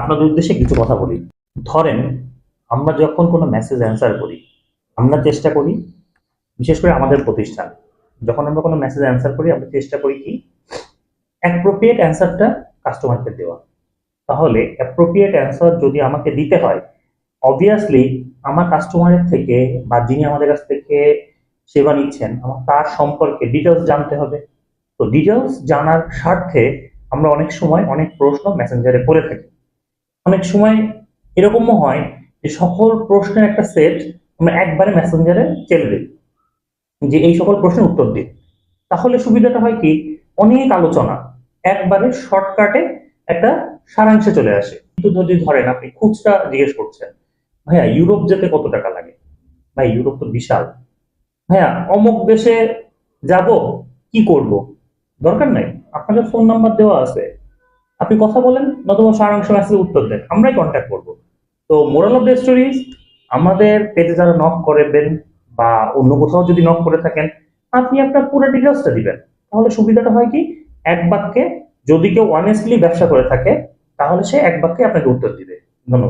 আপনাদের উদ্দেশ্যে কিছু কথা বলি। ধরেন, আমরা যখন কোনো মেসেজ অ্যান্সার করি, আমরা চেষ্টা করি, বিশেষ করে আমাদের প্রতিষ্ঠান, যখন আমরা কোনো মেসেজ অ্যান্সার করি, আমরা চেষ্টা করি কি অ্যাপ্রোপ্রিয়েট অ্যান্সারটা কাস্টমারকে দেওয়া। তাহলে অ্যাপ্রোপ্রিয়েট অ্যান্সার যদি আমাকে দিতে হয় অবভিয়াসলি আমার কাস্টমারের থেকে বা যিনি আমাদের কাছ থেকে সেবা নিচ্ছেন, আমার তার সম্পর্কে ডিটেলস জানতে হবে। তো ডিটেলস জানার স্বার্থে আমরা অনেক সময় অনেক প্রশ্ন মেসেঞ্জারে করে থাকি। অনেক সময় এরকমও হয় যে সকল প্রশ্নের একটা সেট আমরা একবারে মেসেঞ্জারে চেলে দিই, যে এই সকল প্রশ্নের উত্তর দিই। তাহলে সুবিধাটা হয় কি? অনেক আলোচনা একবারে শর্টকাটে একটা সারাংশে চলে আসে। কিন্তু যদি ধরেন আপনি খুচরা জিজ্ঞেস করছেন, ভাইয়া, ইউরোপ যেতে কত টাকা লাগে? ভাই, ইউরোপ তো বিশাল। ভাইয়া, অমুক দেশে যাব, কি করব? দরকার নাই, আপনাদের ফোন নাম্বার দেওয়া আছে। আপনি কথা বলেন, নতুবা সারাংশ মেসেজে উত্তর দেন, আমরাই কন্ট্যাক্ট করব। তো মোরাল অফ দ্য স্টোরিজ আমাদের পেজে যারা নক করবেন বা অন্য কোথাও যদি নক করে থাকেন, আপনি আপনার পুরো ডিটেলসটা দিবেন। তাহলে সুবিধাটা হয় কি, এক বাক্যে যদি কেউ অনেস্টলি ব্যবসা করে থাকে, তাহলে সে এক বাক্যে আপনাকে উত্তর দিবে।